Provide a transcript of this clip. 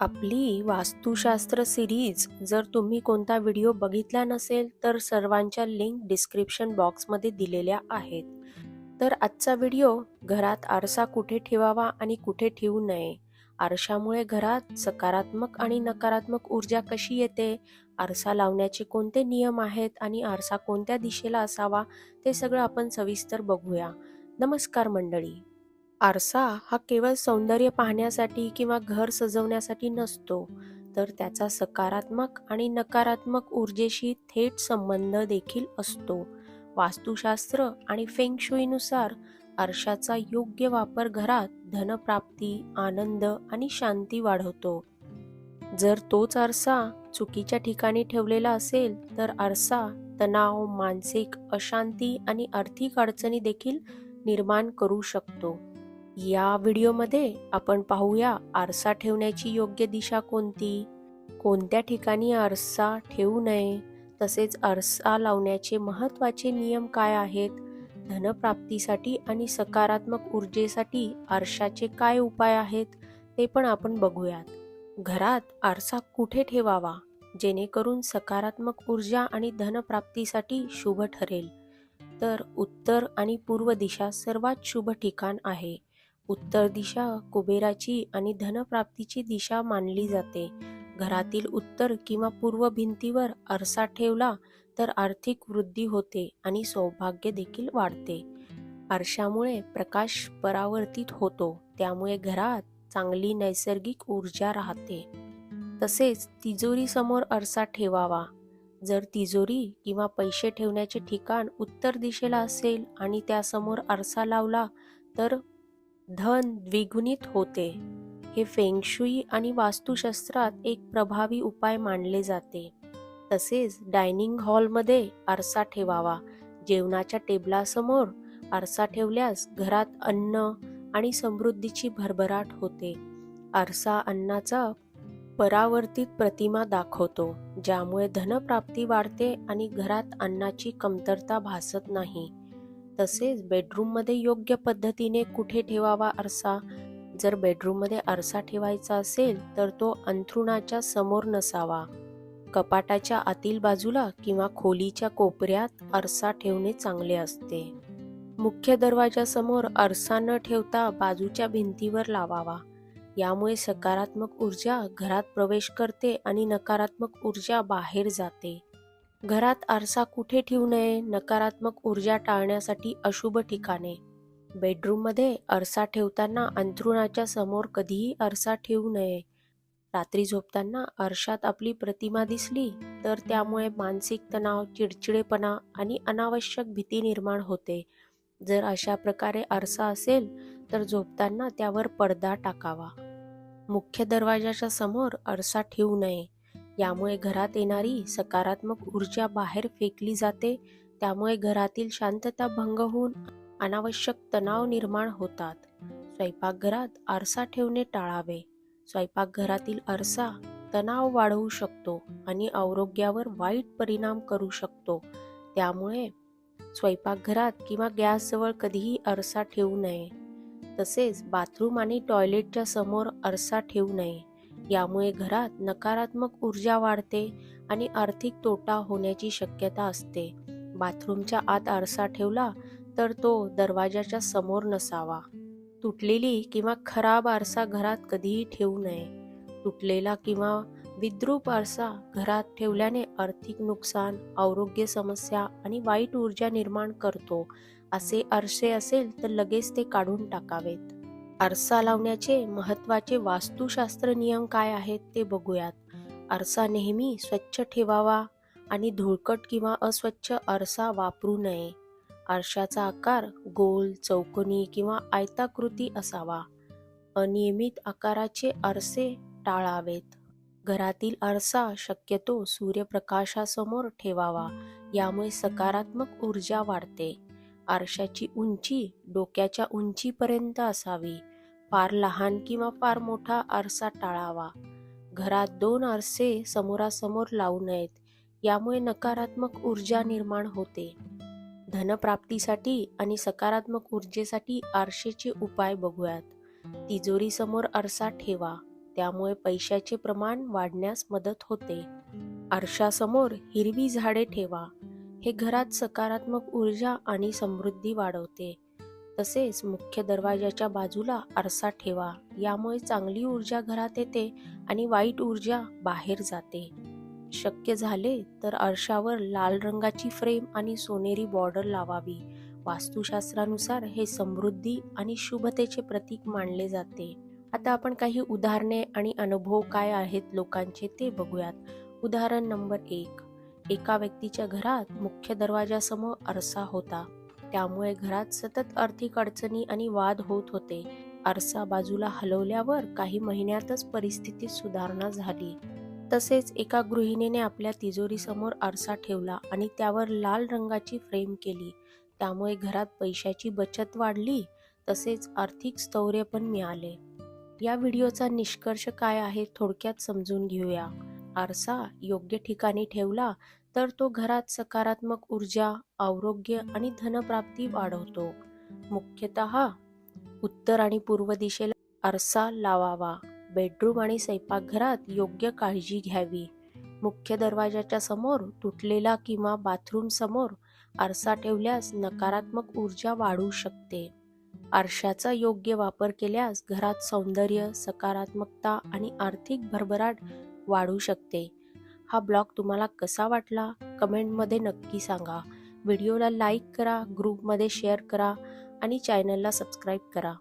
आपली वास्तुशास्त्र सिरीज जर तुम्ही कोणता व्हिडिओ बघितला नसेल तर सर्वांच्या लिंक डिस्क्रिप्शन बॉक्समध्ये दिलेल्या आहेत. तर आजचा व्हिडिओ घरात आरसा कुठे ठेवावा आणि कुठे ठेवू नये? आरशामुळे घरात सकारात्मक आणि नकारात्मक ऊर्जा कशी येते? आरसा लावण्याचे कोणते नियम आहेत आणि आरसा कोणत्या दिशेला असावा? ते सगळं आपण सविस्तर बघूया. नमस्कार मंडळी. आरसा हा केवळ सौंदर्य पाहण्यासाठी किंवा घर सजवण्यासाठी नसतो तर त्याचा सकारात्मक आणि नकारात्मक ऊर्जेशी थेट संबंध देखील असतो. वास्तुशास्त्र आणि फेंगशुईनुसार आरशाचा योग्य वापर घरात धनप्राप्ती आनंद आणि शांती वाढवतो. जर तोच आरसा चुकीच्या ठिकाणी ठेवलेला असेल तर आरसा तणाव मानसिक अशांती आणि आर्थिक अडचणी देखील निर्माण करू शकतो. या व्हिडिओमध्ये आपण पाहूया आरसा ठेवण्याची योग्य दिशा कोणती? कोणत्या ठिकाणी आरसा ठेवू नये? तसेच आरसा लावण्याचे महत्त्वाचे नियम काय आहेत? धनप्राप्तीसाठी आणि सकारात्मक ऊर्जेसाठी आरशाचे काय उपाय आहेत? ते पण आपण बघूयात. घरात आरसा कुठे ठेवावा? जेणेकरून सकारात्मक ऊर्जा आणि धनप्राप्तीसाठी शुभ ठरेल. तर उत्तर आणि पूर्व दिशा सर्वात शुभ ठिकाण आहे. उत्तर दिशा कुबेराची आणि धनप्राप्तीची दिशा मानली जाते. घरातील उत्तर किंवा पूर्व भिंतीवर आरसा ठेवला तर आर्थिक वृद्धी होते आणि सौभाग्य देखील वाढते. आरशामुळे प्रकाश परावर्तित होतो त्यामुळे घरात चांगली नैसर्गिक ऊर्जा राहते. तसेच तिजोरी समोर आरसा ठेवावा. जर तिजोरी किंवा पैसे ठेवण्याचे ठिकाण उत्तर दिशेला असेल आणि त्यासमोर आरसा लावला तर धन द्विगुणित होते. हे फेंगशुई आणि वास्तुशास्त्रात एक प्रभावी उपाय मानले जाते. तसेच डायनिंग हॉलमध्ये आरसा ठेवावा. जेवणाच्या टेबलासमोर आरसा ठेवल्यास घरात अन्न आणि समृद्धीची भरभराट होते. आरसा अन्नाचा परावर्तित प्रतिमा दाखवतो ज्यामुळे धनप्राप्ती वाढते आणि घरात अन्नाची कमतरता भासत नाही. तसेच बेडरूममध्ये योग्य पद्धतीने कुठे ठेवावा आरसा? जर बेडरूममध्ये आरसा ठेवायचा असेल तर तो अंथरुणाच्या समोर नसावा. कपाटाच्या आतील बाजूला किंवा खोलीच्या कोपऱ्यात आरसा ठेवणे चांगले असते. मुख्य दरवाजासमोर आरसा न ठेवता बाजूच्या भिंतीवर लावावा. यामुळे सकारात्मक ऊर्जा घरात प्रवेश करते आणि नकारात्मक ऊर्जा बाहेर जाते. घरात आरसा कुठे ठेवू नये नकारात्मक ऊर्जा टाळण्यासाठी अशुभ ठिकाणे. बेडरूममध्ये आरसा ठेवताना अंथरुणाच्या समोर कधीही आरसा ठेवू नये. रात्री झोपताना आरशात आपली प्रतिमा दिसली तर त्यामुळे मानसिक तणाव चिडचिडेपणा आणि अनावश्यक भीती निर्माण होते. जर अशा प्रकारे आरसा असेल तर झोपताना त्यावर पडदा टाकावा. मुख्य दरवाजाच्या समोर आरसा ठेवू नये. यामुळे घरात येणारी सकारात्मक ऊर्जा बाहेर फेकली जाते. त्यामुळे घरातील शांतता भंग होऊन अनावश्यक तणाव निर्माण होतात. स्वयंपाकघरात आरसा ठेवणे टाळावे. स्वयंपाकघरातील आरसा तणाव वाढवू शकतो आणि आरोग्यावर वाईट परिणाम करू शकतो. त्यामुळे स्वयंपाकघरात किंवा गॅसजवळ कधीही आरसा ठेवू नये. तसेच बाथरूम आणि टॉयलेटच्या समोर आरसा ठेवू नये. यामुळे घरात नकारात्मक ऊर्जा वाढते आणि आर्थिक तोटा होण्याची शक्यता असते. बाथरूमच्या आत आरसा ठेवला तर तो दरवाजाच्या समोर नसावा. तुटलेली किंवा खराब आरसा घरात कधीही ठेवू नये. तुटलेला किंवा विद्रूप आरसा घरात ठेवल्याने आर्थिक नुकसान आरोग्य समस्या आणि वाईट ऊर्जा निर्माण करतो. असे आरसे असेल तर लगेच ते काढून टाकावेत. आरसा लावण्याचे महत्त्वाचे वास्तुशास्त्र नियम काय आहेत ते बघूयात. आरसा नेहमी स्वच्छ ठेवावा आणि धुळकट किंवा अस्वच्छ आरसा वापरू नये. आरशाचा आकार गोल चौकोनी किंवा आयताकृती असावा. अनियमित आकाराचे आरसे टाळावेत. घरातील आरसा शक्यतो सूर्यप्रकाशासमोर ठेवावा यामुळे सकारात्मक ऊर्जा वाढते. आरशाची उंची डोक्याच्या उंचीपर्यंत असावी. फार लहान किंवा फार मोठा आरसा टाळावा. घरात दोन आरसे समोरासमोर लावू नयेत यामुळे नकारात्मक ऊर्जा निर्माण होते. धनप्राप्तीसाठी आणि सकारात्मक ऊर्जेसाठी आरशेचे उपाय बघूयात. तिजोरी समोर आरसा ठेवा त्यामुळे पैशाचे प्रमाण वाढण्यास मदत होते. आरशासमोर हिरवी झाडे ठेवा हे घरात सकारात्मक ऊर्जा आणि समृद्धी वाढवते. तसेच मुख्य दरवाजाच्या बाजूला आरसा ठेवा. यामुळे चांगली ऊर्जा घरात येते आणि वाईट ऊर्जा बाहेर जाते. शक्य झाले तर आरशावर लाल रंगाची फ्रेम आणि सोनेरी बॉर्डर लावावी. वास्तुशास्त्रानुसार हे समृद्धी आणि शुभतेचे प्रतीक मानले जाते. आता आपण काही उदाहरणे आणि अनुभव काय आहेत लोकांचे ते बघूयात. उदाहरण नंबर एक. एका व्यक्तीच्या घरात मुख्य दरवाजासमोर आरसा होता. त्यामुळे घरात सतत आर्थिक अडचणी आणि वाद होत होते. आरसा बाजूला हलवल्यावर काही महिन्यातच परिस्थितीत सुधारणा झाली. तसेच एका गृहिणीने आपल्या तिजोरीसमोर आरसा ठेवला आणि त्यावर लाल रंगाची फ्रेम केली. त्यामुळे घरात पैशाची बचत वाढली तसेच आर्थिक स्थौर्य पण मिळाले. या व्हिडिओचा निष्कर्ष काय आहे थोडक्यात समजून घेऊया. आरसा योग्य ठिकाणी ठेवला तर तो घरात सकारात्मक ऊर्जा आरोग्य आणि धनप्राप्ती वाढवतो. मुख्यतः उत्तर आणि पूर्व दिशेला आरसा लावावा बेडरूम आणि स्वयंपाकघरात योग्य काळजी घ्यावी. मुख्य दरवाजाच्या समोर तुटलेला किंवा बाथरूम समोर आरसा ठेवल्यास नकारात्मक ऊर्जा वाढू शकते. आरशाचा योग्य वापर केल्यास घरात सौंदर्य सकारात्मकता आणि आर्थिक भरभराट वाढू शकते. हा ब्लॉग तुम्हाला कसा वाटला कमेंटमध्ये नक्की सांगा. व्हिडिओला लाईक करा ग्रुपमध्ये शेअर करा आणि चॅनलला सबस्क्राईब करा.